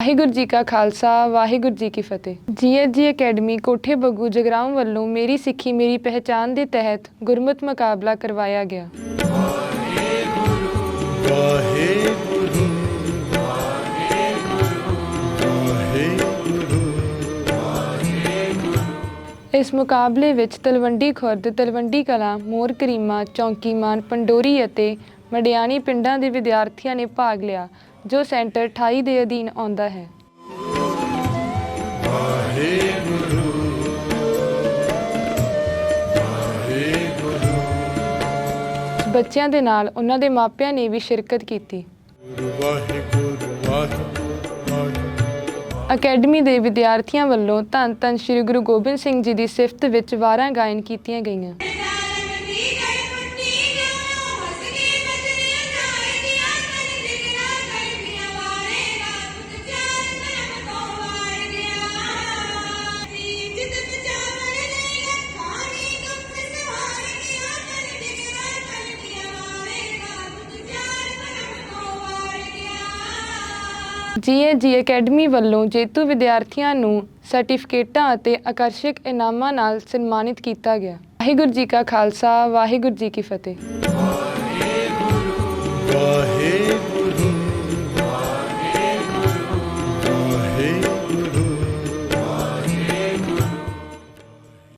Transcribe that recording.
ਵਾਹਿਗੁਰੂ ਜੀ ਕਾ ਖਾਲਸਾ, ਵਾਹਿਗੁਰੂ ਜੀ ਕੀ ਫਤਿਹ। ਜੀਐਸਜੀ ਅਕੈਡਮੀ ਕੋਠੇ ਬੱਗੂ ਜਗਰਾਉਂ ਵੱਲੋਂ ਮੇਰੀ ਸਿੱਖੀ, ਮੇਰੀ ਪਹਿਚਾਨ ਦੇ ਤਹਿਤ ਗੁਰਮਤ ਮੁਕਾਬਲਾ ਕਰਵਾਇਆ ਗਿਆ। ਇਸ ਮੁਕਾਬਲੇ ਵਿੱਚ ਤਲਵੰਡੀ ਖੁਰਦ, ਤਲਵੰਡੀ ਕਲਾ, ਮੋਰ ਕਰੀਮਾ ਚੌਂਕੀਮਾਨ ਪੰਡੋਰੀ ਅਤੇ ਮਡਿਆਣੀ ਪਿੰਡਾਂ ਦੇ ਵਿਦਿਆਰਥੀਆਂ ਨੇ ਭਾਗ ਲਿਆ, ਜੋ ਸੈਂਟਰ 28 ਦੇ ਅਧੀਨ ਆਉਂਦਾ ਹੈ। ਬੱਚਿਆਂ ਦੇ ਨਾਲ ਉਹਨਾਂ ਦੇ ਮਾਪਿਆਂ ਨੇ ਵੀ ਸ਼ਿਰਕਤ ਕੀਤੀ। ਅਕੈਡਮੀ ਦੇ ਵਿਦਿਆਰਥੀਆਂ ਵੱਲੋਂ ਧੰਨ ਧੰਨ ਸ੍ਰੀ ਗੁਰੂ ਗੋਬਿੰਦ ਸਿੰਘ ਜੀ ਦੀ ਸਿਫਤ ਵਿੱਚ ਵਾਰਾਂ ਗਾਇਨ ਕੀਤੀਆਂ ਗਈਆਂ। ਜੀਏਜੀ ਅਕੈਡਮੀ ਵੱਲੋਂ ਜੇਤੂ ਵਿਦਿਆਰਥੀਆਂ ਨੂੰ ਸਰਟੀਫਿਕੇਟਾਂ ਅਤੇ ਆਕਰਸ਼ਕ ਇਨਾਮਾਂ ਨਾਲ ਸਨਮਾਨਿਤ ਕੀਤਾ ਗਿਆ। ਵਾਹਿਗੁਰੂ ਜੀ ਕਾ ਖਾਲਸਾ, ਵਾਹਿਗੁਰੂ ਜੀ ਕੀ ਫਤਿਹ।